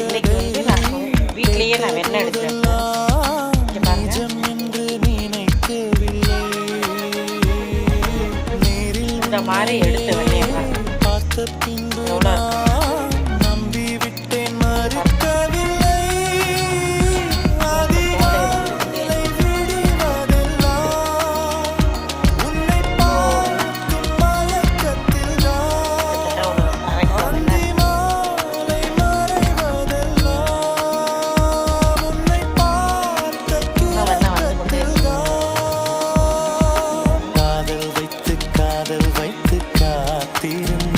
இன்னைக்கு வந்து நான் வீட்லேயே நான் வெண்ணெய் எடுத்துட்டேன் இந்த மாதிரி எடுத்து வெண்ணெய் எவ்வளோ beating